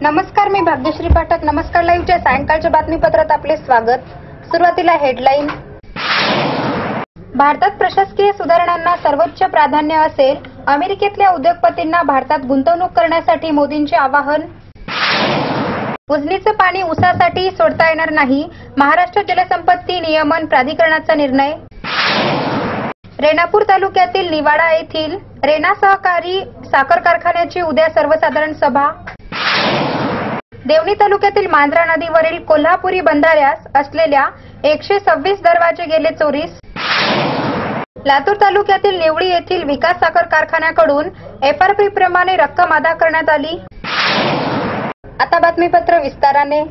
नमस्कार मी भाग्यश्री पाठक. नमस्कार लाईव्हच्या सायंकाळच्या बातमीपत्रात आपले स्वागत. सुरुवातीला हेडलाईन. भारतात प्रशासकीय सुधारणांना सर्वोच्च प्राधान्य असेल अमेरिकेतल्या उद्योगपतींना भारतात गुंतवणूक करण्यासाठी मोदींचे आवाहन. उजनीचं पाणी उसासाठी सोडता येणार नाही महाराष्ट्र जलसंपत्ती नियमन प्राधिकरणाचा निर्णय. रेणापूर तालुक्यातील निवाडा येथील रेणा सहकारी साखर कारखान्याची उद्या सर्वसाधारण सभा. देवणी तालुक्यातील मांजरा नदीवरील कोल्हापुरी बंधाऱ्यास असलेल्या एकशे सव्वीस दरवाजे गेले चोरीस. लातूर तालुक्यातील निवळी येथील विकास साखर कारखान्याकडून एफआरपी प्रमाणे रक्कम अदा करण्यात आली. आता बातमीपत्र विस्ताराने.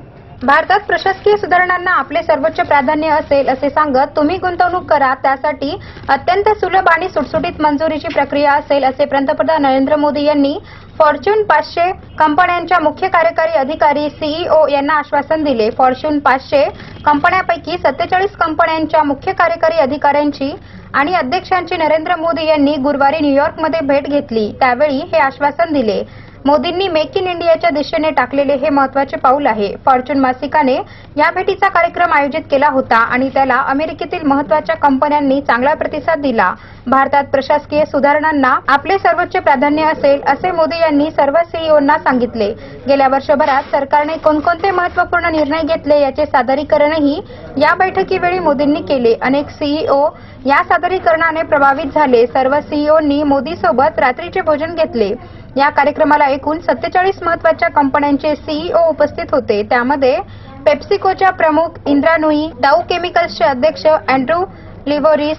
भारतात प्रशासकीय सुधारणांना आपले सर्वोच्च प्राधान्य असेल असे सांगत तुम्ही गुंतवणूक करा त्यासाठी अत्यंत सुलभ आणि सुटसुटीत मंजुरीची प्रक्रिया असेल असे पंतप्रधान नरेंद्र मोदी यांनी फॉर्च्यून पाचशे कंपन्यांच्या मुख्य कार्यकारी अधिकारी सीईओ यांना आश्वासन दिले. फॉर्च्यून पाचशे कंपन्यांपैकी सत्तेचाळीस कंपन्यांच्या मुख्य कार्यकारी अधिकाऱ्यांची आणि अध्यक्षांची नरेंद्र मोदी यांनी गुरुवारी न्यूयॉर्कमध्ये भेट घेतली. त्यावेळी हे आश्वासन दिले. मोदींनी मेक इन इंडियाच्या दिशेने टाकलेले हे महत्त्वाचे पाऊल आहे. फॉर्च्यून मासिकाने या भेटीचा कार्यक्रम आयोजित केला होता आणि त्याला अमेरिकेतील महत्त्वाच्या कंपन्यांनी चांगला प्रतिसाद दिला. भारतात प्रशासकीय सुधारणांना आपले सर्वोच्च प्राधान्य असेल असे मोदी यांनी सर्व सीईओंना सांगितले. गेल्या वर्षभरात सरकारने कोणकोणते महत्त्वपूर्ण निर्णय घेतले याचे सादरीकरणही या बैठकीवेळी मोदींनी केले. अनेक सीईओ या सादरीकरणाने प्रभावित झाले. सर्व सीईओंनी मोदीसोबत रात्रीचे भोजन घेतले. या कार्यक्रमाला एकूण सत्तेचाळीस महत्त्वाच्या कंपन्यांचे सीईओ उपस्थित होते. त्यामध्ये पेप्सिकोच्या प्रमुख इंद्रा नुई डाऊ केमिकल्सचे अध्यक्ष अँड्रू लिव्होरिस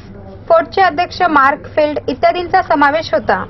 फोर्टचे अध्यक्ष मार्क फिल्ड इत्यादींचा समावेश होता.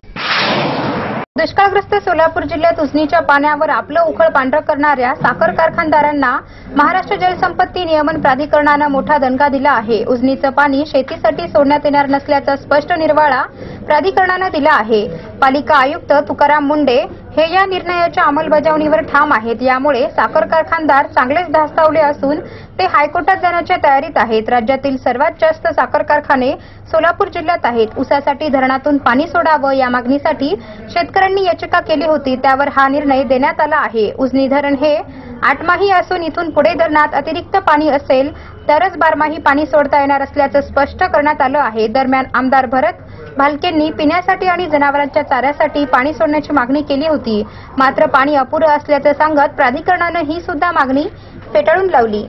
दुष्काळग्रस्त सोलापूर जिल्ह्यात उजनीच्या पाण्यावर आपलं उखळ पांढरं करणाऱ्या साखर कारखानदारांना महाराष्ट्र जलसंपत्ती नियमन प्राधिकरणानं मोठा दणका दिला आहे. उजनीचं पाणी शेतीसाठी सोडण्यात येणार नसल्याचा स्पष्ट निर्वाळा प्राधिकरणानं दिला आहे. पालिका आयुक्त तुकाराम मुंडे हे या निर्णयाच्या अंमलबजावणीवर ठाम आहेत. यामुळे साखर कारखानदार चांगलेच धास्तावले असून ते हायकोर्टात जाण्याच्या तयारीत आहेत. राज्यातील सर्वात जास्त साखर कारखाने सोलापूर जिल्ह्यात आहेत. उसासाठी धरणातून पाणी सोडावं या मागणीसाठी शेतकऱ्यांनी याचिका केली होती. त्यावर हा निर्णय देण्यात आला आहे. उजनी धरण हे आठमाही असून इथून पुढे धरणात अतिरिक्त पाणी असेल तरच बारमाही पाणी सोडता येणार असल्याचं स्पष्ट करण्यात आलं आहे. दरम्यान आमदार भरत भालकेंनी पिण्यासाठी आणि जनावरांच्या चाऱ्यासाठी पाणी सोडण्याची मागणी केली होती. मात्र पाणी अपुरं असल्याचं सांगत प्राधिकरणानं ही सुद्धा मागणी फेटाळून लावली.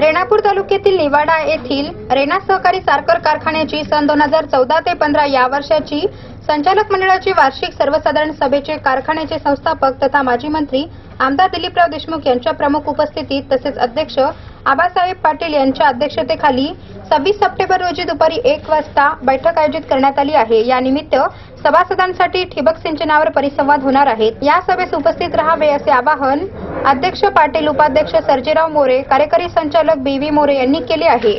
रेणापूर तालुक्यातील निवाडा येथील रेणा सहकारी साखर कारखान्याची सन दोन हजार चौदा ते पंधरा या वर्षाची संचालक मंडळाची वार्षिक सर्वसाधारण सभेचे कारखान्याचे संस्थापक तथा माजी मंत्री आमदार दिलीपराव देशमुख यांच्या प्रमुख उपस्थितीत तसेच अध्यक्ष आबासाहेब पाटील यांच्या अध्यक्षतेखाली सव्वीस सप्टेंबर रोजी दुपारी एक वाजता बैठक आयोजित करण्यात आली आहे. यानिमित्त सभासदांसाठी ठिबक सिंचनावर परिसंवाद होणार आहेत या सभेस उपस्थित राहावे असे आवाहन अध्यक्ष पाटील उपाध्यक्ष सर्जेराव मोरे कार्यकारी संचालक बी व्ही मोरे यांनी केले आहे.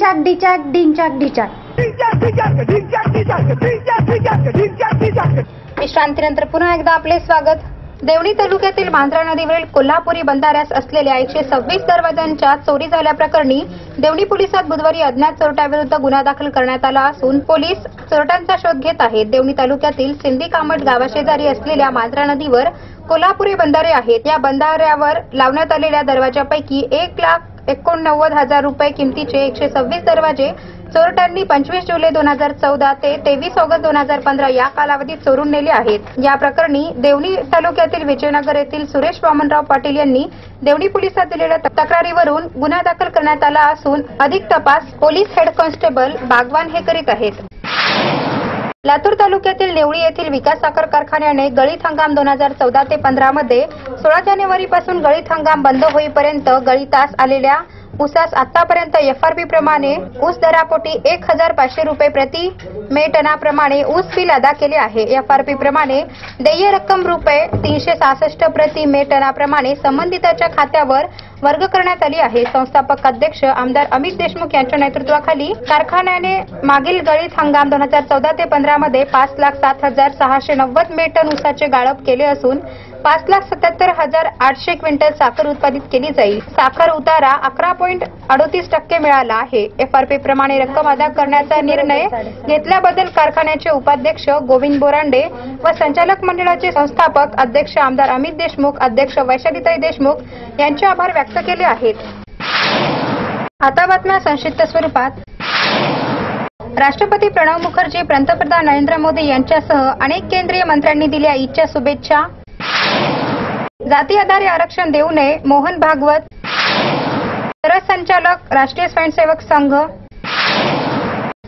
ढिंचाक ढिचाक ढिंचाक ढिचाक विश्रांतीनंतर पुन्हा एकदा आपले स्वागत. देवणी तालुक्यातील मांजरा नदीवरील कोल्हापुरी बंधाऱ्यास असलेल्या एकशे सव्वीस दरवाजांच्या चोरी झाल्याप्रकरणी देवणी पोलिसात बुधवारी अज्ञात चोरट्याविरुद्ध गुन्हा दाखल करण्यात आला असून पोलीस चोरट्यांचा शोध घेत आहेत. देवणी तालुक्यातील सिंधी कामट गावाशेजारी असलेल्या मांजरा नदीवर कोल्हापुरी बंधारे आहेत. या बंधाऱ्यावर लावण्यात आलेल्या दरवाजापैकी एक लाख एकोणनव्वद हजार रुपये किमतीचे एकशे सव्वीस दरवाजे चोरट्यांनी पंचवीस जुलै दोन हजार चौदा ते तेवीस ऑगस्ट दोन हजार पंधरा या कालावधीत चोरून नेले आहेत. या प्रकरणी देवणी तालुक्यातील विजयनगर येथील सुरेश वामनराव पाटील यांनी देवणी पोलिसात दिलेल्या तक्रारीवरून गुन्हा दाखल करण्यात आला असून अधिक तपास पोलीस हेड कॉन्स्टेबल बागवान हे करीत आहेत. लातूर तालुक्यातील नेवळी येथील विकास साखर कारखान्याने गळीत हंगाम दोन हजार चौदा ते पंधरा मध्ये सोळा जानेवारीपासून गळीत हंगाम बंद होईपर्यंत गळीतास आलेल्या ऊसास आतापर्यंत एफआरपी प्रमाणे ऊस दरापोटी एक हजार पाचशे रुपये प्रति मे टनाप्रमाणे ऊस बिल अदा केले आहे. एफआरपी प्रमाणे देय रक्कम रुपये तीनशे सहासष्ट प्रति मे टनाप्रमाणे संबंधिताच्या खात्यावर वर्ग करण्यात आली आहे. संस्थापक अध्यक्ष आमदार अमित देशमुख यांच्या नेतृत्वाखाली कारखान्याने मागील गळीत हंगाम दोन हजार चौदा ते पंधरा मध्ये पाच लाख सात हजार सहाशे नव्वद मेटन ऊसाचे गाळप केले असून पाच लाख सत्याहत्तर हजार आठशे क्विंटल साखर उत्पादित केली जाईल. साखर उतारा अकरा पॉईंट अडोतीस टक्के मिळाला आहे. एफआरपी प्रमाणे रक्कम अदा करण्याचा निर्णय घेतल्याबद्दल कारखान्याचे उपाध्यक्ष गोविंद बोरांडे व संचालक मंडळाचे संस्थापक अध्यक्ष आमदार अमित देशमुख अध्यक्ष वैशालीताई देशमुख यांचे आभार व्यक्त केले आहेत. आता बातम्या संक्षिप्त स्वरूपात. राष्ट्रपती प्रणव मुखर्जी पंतप्रधान नरेंद्र मोदी यांच्यासह अनेक केंद्रीय मंत्र्यांनी दिल्या ईदच्या शुभेच्छा. जाती आधारे आरक्षण देऊ नये मोहन भागवत. सरसंचालक राष्ट्रीय स्वयंसेवक संघ.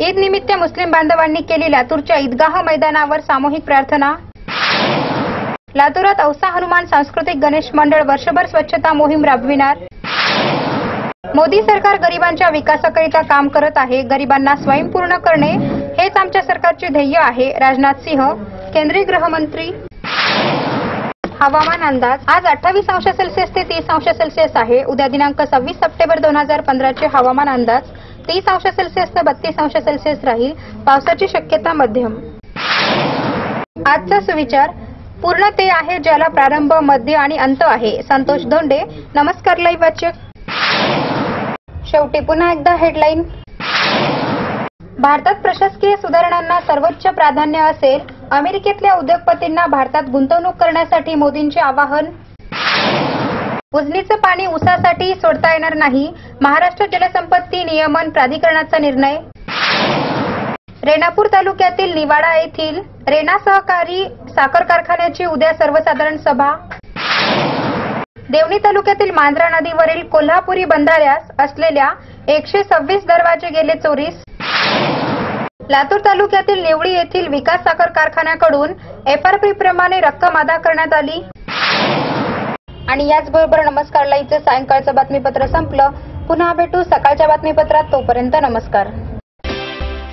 ईद निमित्त मुस्लिम बांधवांनी केली लातूरच्या ईदगाह मैदानावर सामूहिक प्रार्थना. लातूरात औसा हनुमान सांस्कृतिक गणेश मंडळ वर्षभर स्वच्छता मोहीम राबविणार. मोदी सरकार गरिबांच्या विकासाकरिता काम करत आहे गरिबांना स्वयंपूर्ण करणे हेच आमच्या सरकारचे ध्येय आहे. राजनाथ सिंह केंद्रीय गृहमंत्री. हवामान अंदाज आज अठ्ठावीस अंश सेल्सिअस ते तीस अंश सेल्सिअस आहे. उद्या दिनांक सव्वीस सप्टेंबर दोन हजार पंधराचे हवामान अंदाज तीस अंश सेल्सिअस ते बत्तीस अंश सेल्सिअस राहील. पावसाची शक्यता मध्यम. आजचा सुविचार पूर्ण ते आहे ज्याला प्रारंभ मध्य आणि अंत आहे. संतोष धोंडे नमस्कार लाईव्ह वाचक. शेवटी पुन्हा एकदा हेडलाईन भारतात प्रशासकीय सुधारणांना सर्वोच्च प्राधान्य असेल अमेरिकेतल्या उद्योगपतींना भारतात गुंतवणूक करण्यासाठी मोदींचे आवाहन. उजनीचं पाणी उसासाठी सोडता येणार नाही महाराष्ट्र जलसंपत्ती नियमन प्राधिकरणाचा निर्णय. रेणापूर तालुक्यातील निवाडा येथील रेणा सहकारी साखर कारखान्याची उद्या सर्वसाधारण सभा. देवणी तालुक्यातील मांजरा नदीवरील कोल्हापुरी बंधाऱ्यास असलेल्या एकशे सव्वीस दरवाजे गेले चोरीस. लातूर तालुक्यातील निवळी येथील विकास साखर कारखान्याकडून एफआरपी प्रमाणे रक्कम अदा करण्यात आली. आणि याचबरोबर नमस्कार लाईव्हचं सायंकाळचं बातमीपत्र संपलं. पुन्हा भेटू सकाळच्या बातमीपत्रात. तोपर्यंत नमस्कार.